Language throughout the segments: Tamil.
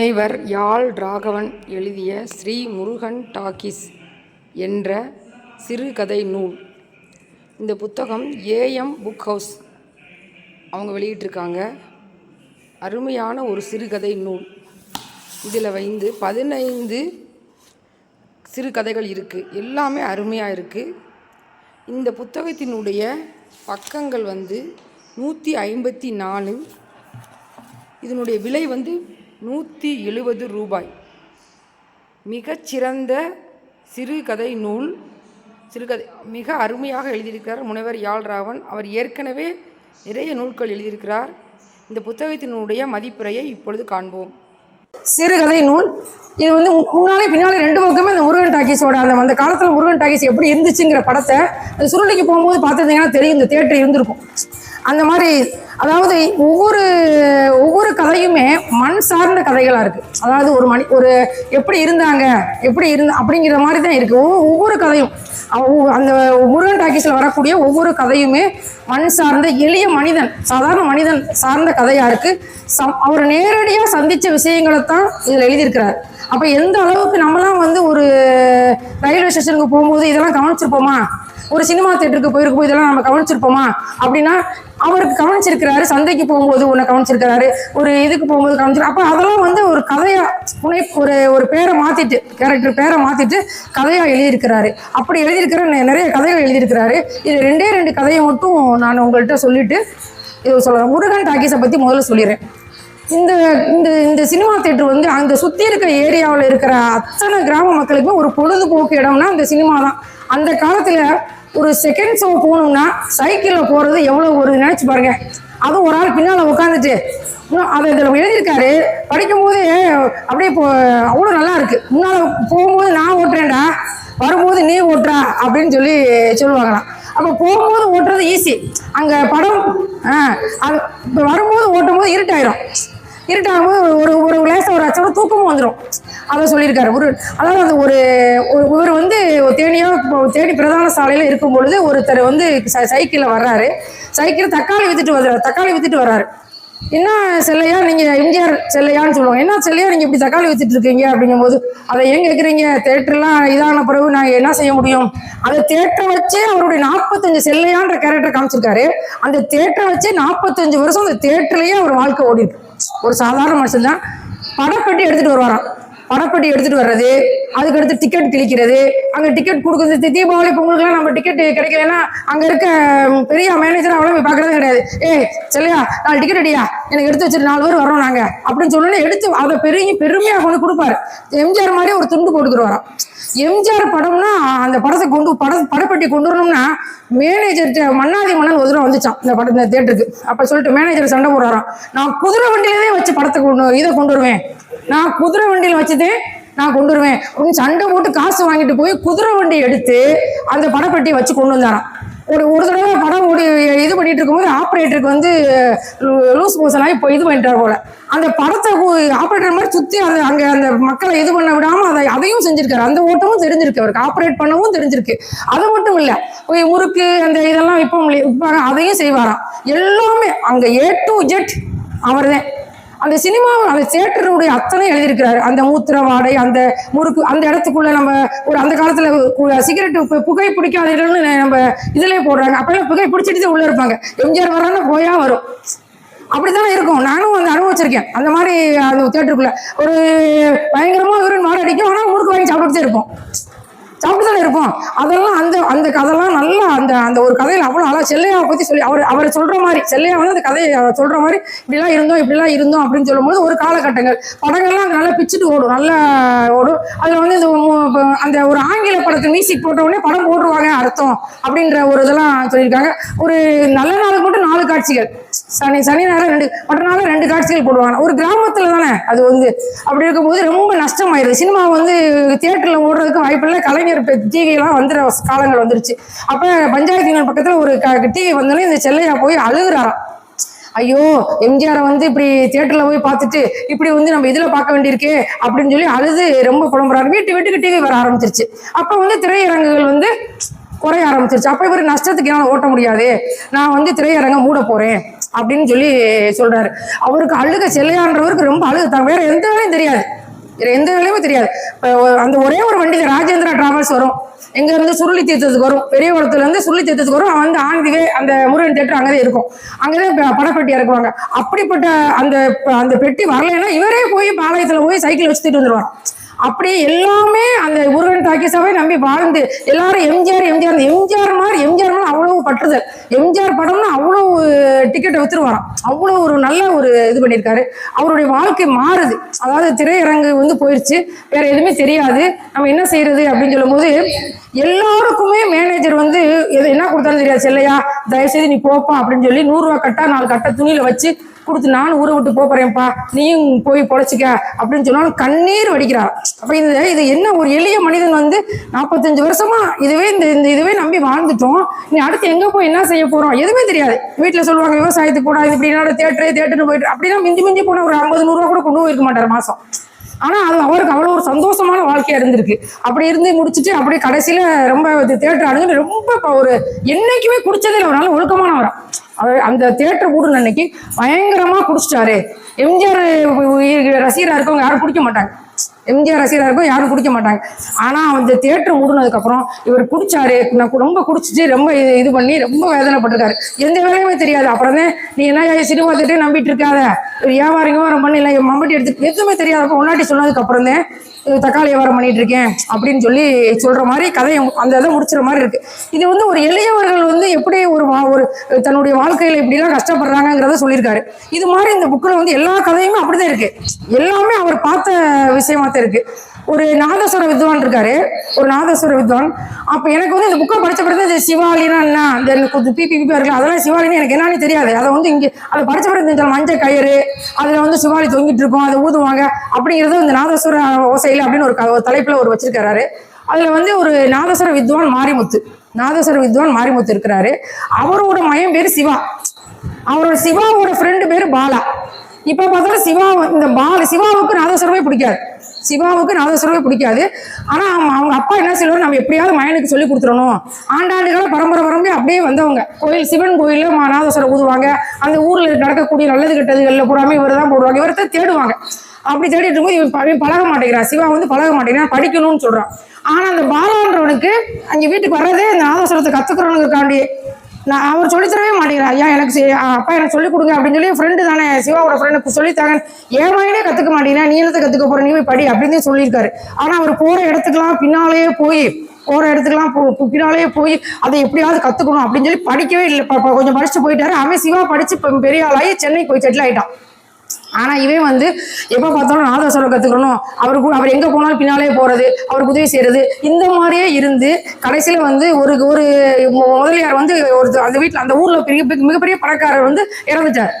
முனைவர் யாழ் ராகவன் எழுதிய ஸ்ரீ முருகன் டாக்கீஸ் என்ற சிறுகதை நூல். இந்த புத்தகம் ஏஎம் புக் ஹவுஸ் அவங்க வெளியிட்டிருக்காங்க. அருமையான ஒரு சிறுகதை நூல். இதில் வந்து பதினைந்து சிறுகதைகள் இருக்குது எல்லாமே அருமையாக இருக்குது இந்த புத்தகத்தினுடைய பக்கங்கள் வந்து நூற்றி ஐம்பத்தி நாலு. இதனுடைய விலை வந்து நூற்றி எழுபது ரூபாய். மிகச்சிறந்த சிறுகதை நூல் சிறுகதை மிக அருமையாக எழுதியிருக்கிறார் முனைவர் யாழ் ராவன். அவர் ஏற்கனவே நிறைய நூல்கள் எழுதியிருக்கிறார். இந்த புத்தகத்தினுடைய மதிப்புரையை இப்பொழுது காண்போம். சிறுகதை நூல். இது வந்து முன்னாலே பின்னாலே ரெண்டு பக்கமே அந்த முருகன் டாக்கீஸோட அந்த அந்த காலத்தில் முருகன் டாக்கீஸ் எப்படி இருந்துச்சுங்கிற படத்தை அந்த சுருளிக்கு போகும்போது பார்த்துருந்தீங்கன்னா தெரியும் இந்த தேட்டர் இருந்திருக்கும். அந்த மாதிரி அதாவது ஒவ்வொரு ஒவ்வொரு கதையுமே மண் சார்ந்த கதைகளாக இருக்குது அதாவது ஒரு மணி ஒரு எப்படி இருந்தாங்க எப்படி இருந்த அப்படிங்கிற மாதிரி தான் இருக்குது ஒவ்வொரு கதையும் அந்த முருகன் டாக்கீஸில் வரக்கூடிய ஒவ்வொரு கதையுமே மண் சார்ந்த எளிய மனிதன் சாதாரண மனிதன் சார்ந்த கதையாக இருக்குது சம் அவர் நேரடியாக சந்தித்த விஷயங்களை தான் இதில் எழுதியிருக்கிறார். அப்போ எந்த அளவுக்கு நம்மலாம் வந்து ஒரு ரயில்வே ஸ்டேஷனுக்கு போகும்போது இதெல்லாம் கவனிச்சிருப்போமா? ஒரு சினிமா தேட்டருக்கு போயிருக்கும் இதெல்லாம் நம்ம கவனிச்சிருப்போமா? அப்படின்னா அவருக்கு கவனிச்சிருக்கிறாரு சந்தைக்கு போகும்போது உன்னை கவனிச்சிருக்கிறாரு ஒரு இதுக்கு போகும்போது கவனிச்சிரு அப்போ அதெல்லாம் வந்து ஒரு கதையா புனை ஒரு ஒரு பேரை மாத்திட்டு கேரக்டர் பேரை மாத்திட்டு கதையா எழுதியிருக்கிறாரு. அப்படி எழுதியிருக்கிற நிறைய கதைகள் எழுதியிருக்கிறாரு. இது ரெண்டே ரெண்டு கதையை மட்டும் நான் உங்கள்கிட்ட சொல்லிட்டு இது சொல்கிறேன் முருகன் டாக்கீஸை பற்றி முதல்ல சொல்லிடுறேன். இந்த இந்த இந்த சினிமா தேட்டர் வந்து அந்த சுற்றி இருக்கிற ஏரியாவில் இருக்கிற அத்தனை கிராம மக்களுக்குமே ஒரு பொழுதுபோக்கு இடம்னா அந்த சினிமா தான். அந்த காலத்தில் ஒரு செகண்ட் ஷோ போகணும்னா சைக்கிளில் போகிறது எவ்வளோ ஒரு நினச்சி பாருங்க. அதுவும் ஒரு ஆள் பின்னால் உட்காந்துட்டு அதை இதில் எழுதியிருக்காரு. படிக்கும்போது அப்படியே இப்போ அவ்வளோ நல்லா இருக்குது முன்னால் போகும்போது நான் ஓட்டுறேன்டா வரும்போது நீ ஓட்டுறா அப்படின்னு சொல்லி சொல்லுவாங்களாம். அப்போ போகும்போது ஓட்டுறது ஈஸி அங்கே படம் அது இப்போ வரும்போது ஓட்டும் போது இருட்டாயிரும். இருட்டாகும்போது ஒரு ஒரு லேசாக ஒரு அச்சோட தூக்கமும் வந்துடும் அதை சொல்லியிருக்காரு. ஒரு அதாவது அந்த ஒரு ஒரு- இவர் வந்து தேனியாக இப்போ தேனி பிரதான சாலையில் இருக்கும் பொழுது ஒருத்தர் வந்து ச சைக்கிளில் வர்றாரு. சைக்கிள் தக்காளி வித்துட்டு வர்றாரு தக்காளி வித்துட்டு வர்றாரு. என்ன செல்லையா நீங்கள் எம்ஜிஆர் செல்லையான்னு சொல்லுவாங்க. என்ன செல்லையா நீங்கள் இப்படி தக்காளி வச்சுட்டு இருக்கீங்க அப்படிங்கும்போது அதை ஏன் கேட்குறீங்க தேட்டர்லாம் இதான பிறகு நாங்கள் என்ன செய்ய முடியும்? அந்த தேட்டரை வச்சே அவருடைய நாற்பத்தஞ்சு செல்லையான்ற கேரக்டர் காமிச்சிருக்காரு. அந்த தேட்டரை வச்சே நாற்பத்தஞ்சு வருஷம் அந்த தேட்டர்லயே அவர் வாழ்க்கை ஓடிருக்கு ஒரு சாதாரண மனுஷன் தான் படப்பட்டு எடுத்துட்டு வருவாராம். பணப்பட்டி எடுத்துட்டு வர்றது அதுக்கடுத்து டிக்கெட் கிழிக்கிறது அங்கே டிக்கெட் கொடுக்குறது தீபாவளி பொங்கலுக்குலாம் நம்ம டிக்கெட் கிடைக்கலன்னா அங்கே இருக்க பெரிய மேனேஜர் அவ்வளோ போய் கிடையாது. ஏ சரியா நாலு டிக்கெட் அடியா எனக்கு எடுத்து வச்சுட்டு நாலு பேர் வரோம் நாங்கள் அப்படின்னு சொன்னோன்னே எடுத்து அதை பெரிய பெருமையாக கொண்டு கொடுப்பாரு. எம்ஜிஆர் மாதிரி ஒரு துண்டு போட்டுக்கிட்டு எம்ஜிஆர் படம்னா அந்த படத்தை கொண்டு படம் படப்பட்டி கொண்டு வரணும்னா மேனேஜர் மன்னாதி மன்னன் ஒரு வந்துச்சான் இந்த படம் இந்த தேட்டருக்கு அப்போ சொல்லிட்டு மேனேஜர் சண்டை போடுறாராம். நான் குதிரை வண்டியிலே வச்சு படத்தை கொண்டு இதை கொண்டு வருவேன். நான் குதிரை வண்டியில் வச்சுதே நான் கொண்டு வருவேன். அப்படின்னு சண்டை போட்டு காசு வாங்கிட்டு போய் குதிரை வண்டி எடுத்து அந்த படப்பட்டியை வச்சு கொண்டு வந்தாராம். ஒரு ஒரு தடவை படம் ஓடி ஆப்ரேட்டருக்கு வந்து லூஸ் மோஷன் இப்போ இது பண்ணிட்டார் போல. அந்த படத்தை ஆப்ரேட்டர் மாதிரி சுற்றி அதை அங்கே அந்த மக்களை இது பண்ண விடாமல் அதை அதையும் செஞ்சுருக்காரு. அந்த ஓட்டமும் தெரிஞ்சிருக்கு அவருக்கு. ஆப்ரேட் பண்ணவும் தெரிஞ்சிருக்கு. அது மட்டும் இல்லை போய் முறுக்கு அந்த இதெல்லாம் இப்போ விற்பாங்க அதையும் செய்வாராம். எல்லாமே அங்கே ஏ டு ஜெட் அவர்தான். அந்த சினிமா அந்த தேட்டருடைய அத்தனை எழுதியிருக்கிறாரு. அந்த மூத்திர வாடை அந்த முறுக்கு அந்த இடத்துக்குள்ள நம்ம ஒரு அந்த காலத்துல சிகரெட் புகை பிடிக்காதீர்கள்னு நம்ம இதுலயே போடுறாங்க. அப்பெல்லாம் புகை பிடிச்சிட்டு உள்ளே உள்ள இருப்பாங்க. எம்ஜிஆர் வரான்னு போயா வரும். அப்படித்தானே இருக்கும். நானும் அந்த அனுபவிச்சிருக்கேன். அந்த மாதிரி அந்த தேட்டருக்குள்ள ஒரு பயங்கரமா வெறும் மாடு அடிக்கும். ஆனால் முறுக்கு வாங்கி சாப்பிட்டுட்டே இருப்போம். சாப்பிட்டு தானே இருப்போம் அதெல்லாம் அந்த அந்த கதைலாம் நல்லா அந்த அந்த ஒரு கதையில் அவ்வளோ அழகா செல்லையாவை பற்றி சொல்லி அவர் அவரை சொல்கிற மாதிரி செல்லையா வந்து அந்த கதையை சொல்கிற மாதிரி இப்படிலாம் இருந்தோம் இப்படிலாம் இருந்தோம் அப்படின்னு சொல்லும்போது ஒரு காலகட்டங்கள். படங்கள்லாம் நல்லா பிச்சுட்டு ஓடும் நல்லா ஓடும். அதில் வந்து இந்த அந்த ஒரு ஆங்கில படத்து மியூசிக் போட்ட உடனே படம் போட்டுருவாங்க அர்த்தம் அப்படின்ற ஒரு இதெல்லாம் சொல்லியிருக்காங்க. ஒரு நல்ல நாளுக்கு மட்டும் நாலு காட்சிகள். சனி சனி நேரம் ரெண்டு மற்ற நாளும் ரெண்டு காட்சிகள் போடுவாங்க. ஒரு கிராமத்தில் தானே அது வந்து. அப்படி இருக்கும்போது ரொம்ப நஷ்டமாயிருது. சினிமா வந்து தியேட்டரில் ஓடுறதுக்கு வாய்ப்பில்லை கலைஞர் டிவிலாம் வந்துடுற காலங்கள் வந்துருச்சு. அப்போ பஞ்சாயத்து பக்கத்தில் ஒரு டிவி வந்தோடனே இந்த செல்லையா போய் அழுகுறாராம். ஐயோ எம்ஜிஆரை வந்து இப்படி தியேட்டர்ல போய் பார்த்துட்டு இப்படி வந்து நம்ம இதுல பார்க்க வேண்டியிருக்கே அப்படின்னு சொல்லி அழுது ரொம்ப புலம்புறாரு. வீட்டு வீட்டுக்கு டிவி வர ஆரம்பிச்சிருச்சு. அப்ப வந்து திரையரங்குகள் வந்து குறைய ஆரம்பிச்சிருச்சு. அப்ப இவர் நஷ்டத்துக்கு என்னால் ஓட்ட முடியாது. நான் வந்து திரையரங்க மூட போறேன். அப்படின்னு சொல்லி சொல்றாரு. அவருக்கு அழுக செல்லையான்றவருக்கு ரொம்ப அழுக. தான் வேற எந்த வேலையும் தெரியாது. வேற எந்த வேலையுமே தெரியாது. அந்த ஒரே ஒரு வண்டியில ராஜேந்திரா டிராவல்ஸ் வரும். எங்க இருந்து சுருளி தீர்த்தத்துக்கு வரும். பெரிய குளத்துல இருந்து சுருளி தீர்த்தத்துக்கு வரும். அவன் வந்து ஆந்திவே அந்த முருகன் தேட்டர் அங்கதான் இருக்கும். அங்கதான் படப்பெட்டி இறக்குவாங்க. அப்படிப்பட்ட அந்த அந்த பெட்டி வரலைன்னா இவரே போய் பாளையத்துல போய் சைக்கிள் வச்சுட்டு வந்துருவான் அப்படியே எல்லாமே அந்த முருகன் டாக்கீஸாவே நம்பி வாழ்ந்து எல்லாரும் எம்ஜிஆர் எம்ஜிஆர் எம்ஜிஆர் மாதிரி எம்ஜிஆர் அவ்வளவு பற்றுதல். எம்ஜிஆர் படம்னா அவ்வளவு டிக்கெட்டை வித்துருவாராம். அவ்வளவு ஒரு நல்ல ஒரு இது பண்ணியிருக்காரு. அவருடைய வாழ்க்கை மாறுது. அதாவது திரையரங்கு வந்து போயிடுச்சு வேற எதுவுமே தெரியாது. நம்ம என்ன செய்யறது அப்படின்னு சொல்லும்போது எல்லாருக்குமே மேனேஜர் வந்து எது என்ன கொடுத்தாலும் தெரியாது. செல்லையா தயவுசெய்து நீ போப்பா அப்படின்னு சொல்லி நூறுரூவா கட்டா நாலு கட்ட துணியில வச்சு கொடுத்து நானும் ஊரை விட்டு போறேன்ப்பா. நீயும் போய் பொழைச்சிக்க அப்படின்னு சொன்னாலும் கண்ணீர் வடிக்கிறா. அப்ப இது இது என்ன ஒரு எளிய மனிதன் வந்து நாற்பத்தஞ்சு வருஷமா இதுவே இந்த இந்த இதுவே நம்பி வாழ்ந்துட்டோம். நீ அடுத்து எங்க போய் என்ன செய்ய போறோம்? எதுவுமே தெரியாது. வீட்டுல சொல்லுவாங்க விவசாயத்துக்கு போடா இது இப்படி என்னோட தேட்டரு தேட்டர்னு போயிட்டு அப்படிதான் மிஞ்சி மிஞ்சி போனா ஒரு ஐம்பது நூறுரூவா கூட கொண்டு போயிருக்க மாட்டார் மாசம். ஆனா அது அவருக்கு அவ்வளவு ஒரு சந்தோஷமான வாழ்க்கையா இருந்திருக்கு. அப்படி இருந்து முடிச்சுட்டு அப்படியே கடைசியில ரொம்ப தேட்டர் அடைஞ்சு ரொம்ப ஒரு என்னைக்குமே குடிச்சதே இல்லை, ஒரு நல்ல ஒழுக்கமானவரா அவர் அந்த தேட்டர் கூடுன அன்னைக்கு பயங்கரமா குடிச்சிட்டாரு. எம்ஜிஆர் ரசிகரா இருக்கவங்க யாரும் குடிக்க மாட்டாங்க. எம்ஜிஆர் ரசிகராக இருக்கும் யாரும் குடிக்க மாட்டாங்க. ஆனால் அந்த தேட்டர் மூடுனதுக்கு இவர் குடிச்சாரு நான் ரொம்ப குடிச்சிட்டு ரொம்ப இது- இது பண்ணி ரொம்ப வேதனைப்பட்டிருக்காரு. எந்த வேலையுமே தெரியாது. அப்புறம் தான் நீ என்ன சினிமா தேட்டரே நம்பிட்டு இருக்காத. ஒரு வியாபாரம் வியாபாரம் பண்ணல என் மம்பட்டி எடுத்து எதுவுமே தெரியாதப்ப முன்னாடி சொன்னதுக்கு அப்புறம் தான் தக்காளி வியாபாரம் பண்ணிட்டு இருக்கேன் அப்படின்னு சொல்லி சொல்ற மாதிரி கதையை அந்த இதை முடிச்சுற மாதிரி இருக்கு. இது வந்து ஒரு எளியவர்கள் வந்து எப்படி ஒரு வா- ஒரு தன்னுடைய வாழ்க்கையில இப்படிலாம் கஷ்டப்படுறாங்கிறத சொல்லியிருக்காரு. இது மாதிரி இந்த புக்கில் வந்து எல்லா கதையுமே அப்படிதான் இருக்கு. எல்லாமே அவர் பார்த்த விஷயமா இருக்கு. ஒரு நாதஸ்வர வித்வான் இருக்காரு. ஒரு நாதஸ்வர வித்வான். அப்ப எனக்கு வந்து இந்த புக்கை படிச்ச பிறகு இந்த சிவாலினா என்ன? இந்த கொஞ்சம் பிபி பிபி இருக்கு அதெல்லாம் சிவாலின்னு எனக்கு என்னன்னு தெரியாது. அதை வந்து இங்க அதை படிச்ச பிறகு இந்த மஞ்சள் கயிறு அதுல வந்து சிவாலி தொங்கிட்டு இருக்கும் அதை ஊதுவாங்க. அப்படிங்கிறது இந்த நாதஸ்வர ஓசையில் அப்படின்னு ஒரு ஒரு தலைப்புல ஒரு வச்சிருக்காரு. அதுல வந்து ஒரு நாதஸ்வர வித்வான் மாரிமுத்து. நாதஸ்வர வித்வான் மாரிமுத்து இருக்கிறாரு. அவரோட மயம் பேர் சிவா. அவரோட சிவாவோட ஃப்ரெண்டு பேர் பாலா. இப்ப பார்த்தாலும் சிவா இந்த பால சிவாவுக்கு நாதஸ்வரமே பிடிக்காது. சிவாவுக்கு நாதஸ்வரமே பிடிக்காது. ஆனால் அவங்க அவங்க அப்பா என்ன சொல்லுவாரு நம்ம எப்படியாவது மயனுக்கு சொல்லி கொடுத்துடணும். ஆண்டாண்டுகளா பரம்பரை பரம்பரை அப்படியே வந்தவங்க. கோயில் சிவன் கோயிலில் நாதஸ்வரம் ஊதுவாங்க. அந்த ஊரில் நடக்கக்கூடிய நல்லது கெட்டதுகளில் பூராமே இவர் தான் போடுவாங்க. இவர்த்த தேடுவாங்க. அப்படி தேடிட்டு இருக்கும்போது இவன் பழக மாட்டேங்கிறான். சிவா வந்து பழக மாட்டேங்கிறான் படிக்கணும்னு சொல்கிறான் ஆனால் அந்த பாலான்றவனுக்கு அங்கே வீட்டுக்கு வர்றதே அந்த நாதஸ்வரத்தை கற்றுக்கிறவனுக்காண்டி நான் அவர் சொல்லித்தரவே மாட்டேங்கிறார். எனக்கு அப்பா எனக்கு சொல்லிக் கொடுங்க அப்படின்னு சொல்லி ஃப்ரெண்டு தானே. சிவாவோட ஃப்ரெண்டு சொல்லித்தாங்க. என் மகனே கத்துக்க மாட்டேங்கிறா நீ என்னத்தை கத்துக்க போற? நீ போய் படி அப்படின்னு சொல்லியிருக்காரு. ஆனா அவர் போற இடத்துக்குலாம் பின்னாலேயே போய் போற இடத்துக்குலாம் போ- போ- பின்னாலேயே போய் அதை எப்படியாவது கத்துக்கணும் அப்படின்னு சொல்லி படிக்கவே இல்லை. கொஞ்சம் படிச்சு போயிட்டாரு. அவன் சிவா படிச்சு பெரிய ஆளாகி சென்னைக்கு போய் செட்டில் ஆயிட்டான். ஆனா இவன் வந்து எப்ப பார்த்தாலும் நாதஸ்வரம் கத்துக்கணும். அவருக்கு அவர் எங்க போனாலும் பின்னாலே போறது அவருக்கு உதவி செய்யறது. இந்த மாதிரியே இருந்து கடைசியில வந்து ஒரு ஒரு முதலியார் வந்து ஒரு அந்த வீட்டுல அந்த ஊர்ல பெரிய மிகப்பெரிய பணக்காரர் வந்து இறந்துட்டார்.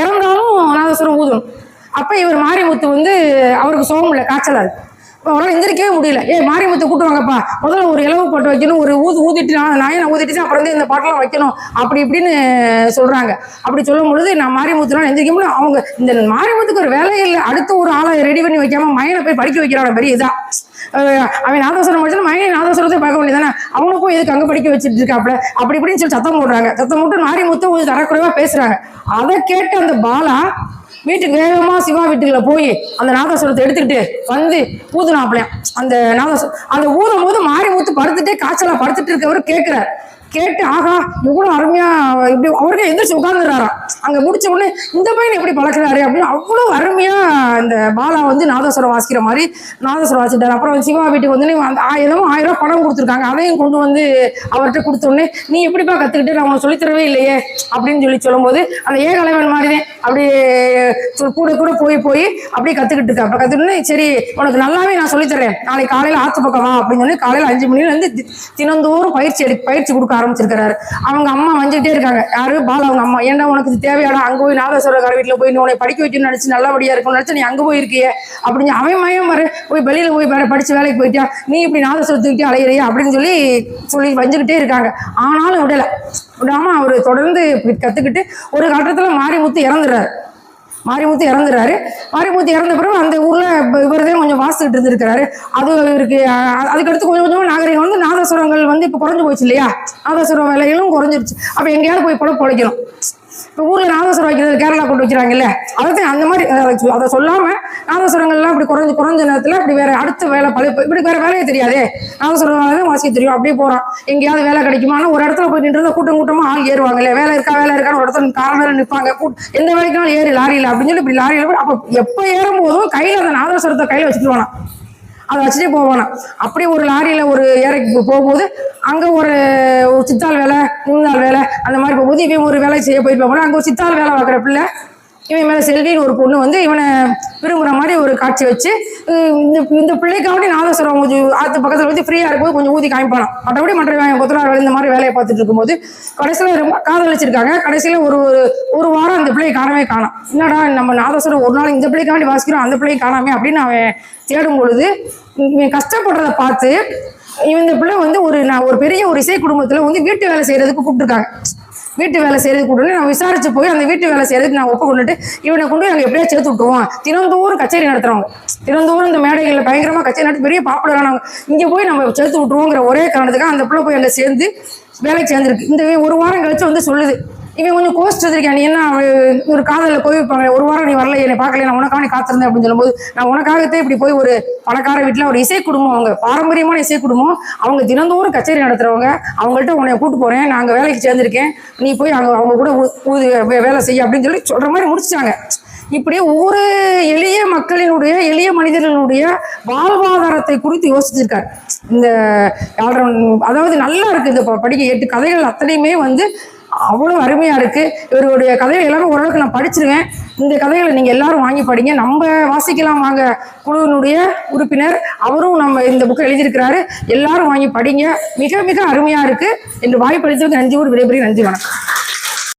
இறந்தாலும் நாதஸ்வரம் ஊதணும் அப்ப இவர் மாரிமுத்து வந்து அவருக்கு சோகம் இல்லை காய்ச்சலாது அவரால் எந்திரிக்கவே முடியல. ஏ மாரியமுத்து கூட்டு வாங்கப்பா. முதல்ல ஒரு இளவு பாட்டு வைக்கணும் ஒரு ஊது ஊதிட்டு நான் நாயனை ஊதிட்டு அப்புறம் வந்து இந்த பாட்டெல்லாம் வைக்கணும். அப்படி இப்படின்னு சொல்றாங்க. அப்படி சொல்லும் பொழுது நான் மாரியமுத்துலாம் எந்திரிக்க முடியும் அவங்க இந்த மாரியமுத்துக்கு ஒரு வேலையே இல்லை. அடுத்த ஒரு ஆளை ரெடி பண்ணி வைக்காம மயனை போய் படிக்க வைக்கிறான பெரிய இதாக அவன் நாதஸ்வரம் படிச்சா மயனை நாதஸ்வரத்தை பார்க்க வேண்டியதானே அவனுக்கும் போய் எதுக்கு அங்கே படிக்க வச்சுட்டு இருக்காப்ல அப்படி இப்படின்னு சொல்லி சத்தம் போடுறாங்க. சத்தம் போட்டு மாரியமுத்து ஒரு தரக்குறைவாக பேசுறாங்க. அதை கேட்டு அந்த பாலா வீட்டுக்கு வேகமா சிவா வீட்டுக்குள்ள போய் அந்த நாதஸ்வரத்தை எடுத்துக்கிட்டு வந்து ஊதுனாப்லையாம் அந்த நாதஸ்வரம் அந்த ஊதும் போது மாறி ஊத்து படுத்துட்டே காய்ச்சலா படுத்துட்டு இருக்கவர் கேட்கிறார் கேட்டு ஆகா இவ்வளோ அருமையா இப்படி அவருக்கு எந்திரிச்சு உட்கார்ந்துறாராம் அங்க முடிச்ச உடனே இந்த பையன் எப்படி பழக்கிறாரு அப்படின்னு அவ்வளோ அருமையா இந்த பாலா வந்து நாதஸ்வரம் வாசிக்கிற மாதிரி நாதஸ்வரம் வாசிட்டார். அப்புறம் சிவா வீட்டுக்கு வந்து அந்த ஆயிரம் ஆயிரம் ரூபாய் பணம் கொடுத்துருக்காங்க. அதையும் கொண்டு வந்து அவர்கிட்ட கொடுத்த உடனே நீ எப்படிப்பா கத்துக்கிட்டு? நான் உனக்கு சொல்லித்தரவே இல்லையே அப்படின்னு சொல்லி சொல்லும்போது அந்த ஏகலைவன் மாதிரி தான் அப்படியே சொல் கூட கூட போய் போய் அப்படியே கத்துக்கிட்டு இருக்கா. அப்ப கத்துக்கிட்டு சரி உனக்கு நல்லாவே நான் சொல்லித்தரேன் நாளைக்கு காலையில ஆத்து பக்கம் வா அப்படின்னு சொல்லி காலையில அஞ்சு மணிலேருந்து தினந்தோறும் பயிற்சி எடு பயிற்சி கொடுக்க ஆரம்பிச்சிருக்கிறாரு. அவங்க அம்மா வஞ்சிக்கிட்டே இருக்காங்க. யாரு? பாலா அவங்க அம்மா. என்ன உனக்கு தேவையான அங்க போய் நாதஸ்வரக்கார வீட்டுல போய் உன்னை படிக்க வைக்கணும்னு நினைச்சு நல்லபடியா இருக்கும் நினைச்சு நீ அங்க போயிருக்கியே. அப்படின்னு அவன் மயம் வர போய் வெளியில போய் வேற படிச்சு வேலைக்கு போயிட்டியா? நீ இப்படி நாதஸ்வரத்துக்கிட்டே அலையிறியா? அப்படின்னு சொல்லி சொல்லி வஞ்சிக்கிட்டே இருக்காங்க. ஆனாலும் விடல. விடாம அவர் தொடர்ந்து கத்துக்கிட்டு ஒரு கட்டத்துல மாரிமுத்து இறந்துடுறாரு. மாரிமுத்து இறந்துறாரு மாரிமுத்து இறந்த பிறகு அந்த ஊர்ல இவர் தான் கொஞ்சம் வாசிக்கிட்டு இருந்திருக்கிறாரு. அது இவருக்கு அதுக்கடுத்து கொஞ்சம் கொஞ்சமா நாகரிகம் வந்து நாதசுரங்கள் வந்து இப்போ குறைஞ்சு போச்சு இல்லையா? நாதஸ்வரம் வேலைகளும் குறைஞ்சிருச்சு. அப்ப எங்கேயாவது போய் பொழப்பு பொழைக்கணும் இப்போ ஊரில் நாதஸ்வரம் வைக்கிறது கேரளா கொண்டு வைக்கிறாங்கல்ல அதாவது அந்த மாதிரி அதை அதை சொல்லாமல் நாதஸ்வரங்கள்லாம் இப்படி குறைஞ்சு குறைஞ்ச நேரத்தில் இப்படி வேற அடுத்த வேலை பழைய இப்படி வேற வேலையே தெரியாதே. நாதஸ்வரம் தான் வாசிக்க தெரியும். அப்படியே போகிறான் எங்கேயாவது வேலை கிடைக்குமானா ஒரு இடத்துல போய் நின்று கூட்டம் கூட்டமாக ஆள் ஏறுவாங்கல்ல. வேலை இருக்கா வேலை இருக்கான்னு ஒரு இடத்துல காரணம் நிற்பாங்க எந்த வேலைக்குனாலும் ஏறு லாரியில் அப்படின்னு சொல்லி இப்படி லாரியில் அப்போ எப்போ ஏறும் போதும் கையில் அந்த நாதஸ்வரத்தை கையில் வச்சுட்டு போனான். அதை வச்சுட்டே போவானா அப்படியே ஒரு லாரியில் ஒரு ஏறைக்கு போகும்போது அங்கே ஒரு ஒரு சித்தாள் வேலை மூணு நாள் வேலை அந்த மாதிரி போகும்போது இவன் ஒரு வேலை செய்ய போயிட்டு போகும்போது அங்கே ஒரு சித்தாள் வேலை பார்க்குற பிள்ளை இவன் மேலே செல்வின்னு ஒரு பொண்ணு வந்து இவனை விரும்புகிற மாதிரி ஒரு காட்சி வச்சு இந்த இந்த பிள்ளைக்காண்டி நாதஸ்வரம் கொஞ்சம் ஆற்று பக்கத்தில் வந்து ஃப்ரீயாக இருக்கும்போது கொஞ்சம் ஊதி காமிப்பானாம். மற்றபடி மற்ற வே- கொத்தனார் வேலை இந்த மாதிரி வேலையை பார்த்துட்டு இருக்கும்போது கடைசியில் ரொம்ப காதலிச்சிருக்காங்க. கடைசியில் ஒரு ஒரு ஒரு வாரம் அந்த பிள்ளையை காணவே காணும். என்னடா நம்ம நாதஸ்வரம் ஒரு நாள் இந்த பிள்ளைக்காண்டி வாசிக்கிறோம் அந்த பிள்ளையை காணாமே அப்படின்னு அவன் தேடும் பொழுது இவன் கஷ்டப்படுறத பார்த்து இவன் இந்த பிள்ளை வந்து ஒரு நான் ஒரு பெரிய ஒரு இசை குடும்பத்தில் வந்து வீட்டு வேலை செய்கிறதுக்கு கூப்பிட்டுருக்காங்க. வீட்டு வேலை செய்யறது கூட நான் விசாரிச்சு போய் அந்த வீட்டு வேலை செய்யறதுக்கு நான் ஒப்பு கொண்டுட்டு இவனை கொண்டு போய் எப்படியா சேர்த்து விட்டுருவோம். தினந்தோறும் கச்சேரி நடத்துறவங்க. தினந்தோறும் இந்த மேடைகளில் பயங்கரமாக கச்சேரி நடத்தி பெரிய பாப்புலரானவங்க இங்கே போய் நம்ம சேர்த்து விட்டுருவோங்கிற ஒரே காரணத்துக்காக அந்த பிள்ளை போய் அங்கே சேர்ந்து வேலைக்கு சேர்ந்துருக்கு. இந்த ஒரு வாரம் கழிச்சு வந்து சொல்லுது. இவன் கொஞ்சம் கோஸ்ட் வச்சிருக்கேன். நீ என்ன ஒரு காதலில் கோவிப்பாங்க ஒரு வாரம் நீ வரல என்னை பார்க்கல நான் உனக்காக நீ காத்திருந்தேன் அப்படின்னு சொல்லும்போது நான் உனக்காகத்தே இப்படி போய் ஒரு பணக்கார வீட்டில் ஒரு இசை குடும்பம் அவங்க பாரம்பரியமான இசை குடும்பம் அவங்க தினந்தோறும் கச்சேரி நடத்துறவங்க அவங்கள்ட்ட உன்னை கூட்டு போறேன் நான் அங்கே வேலைக்கு சேர்ந்திருக்கேன் நீ போய் அங்கே அவங்க கூட ஊ- வே- வேலை செய்ய அப்படின்னு சொல்லி சொல்ற மாதிரி முடிச்சிட்டாங்க. இப்படியே ஒவ்வொரு எளிய மக்களினுடைய எளிய மனிதர்களுடைய வாழ்வாதாரத்தை குறித்து யோசிச்சிருக்காரு. இந்த அதாவது நல்லா இருக்கு இந்த ப- படிக்க எட்டு கதைகள் அத்தனையுமே வந்து அவ்வளோ அருமையாக இருக்குது இவருடைய கதைகள் எல்லாமே ஓரளவுக்கு நான் படிச்சிருவேன். இந்த கதைகளை நீங்கள் எல்லாரும் வாங்கி படிங்க. நம்ம வாசிக்கலாம் வாங்க. குழுவினுடைய உறுப்பினர் அவரும் நம்ம இந்த புக்கை எழுதியிருக்கிறாரு. எல்லாரும் வாங்கி படிங்க. மிக மிக அருமையாக இருக்குது என்று வாய்ப்பளித்ததுக்கு ஒரு விடைபெறுகிறேன். நன்றி. வணக்கம்.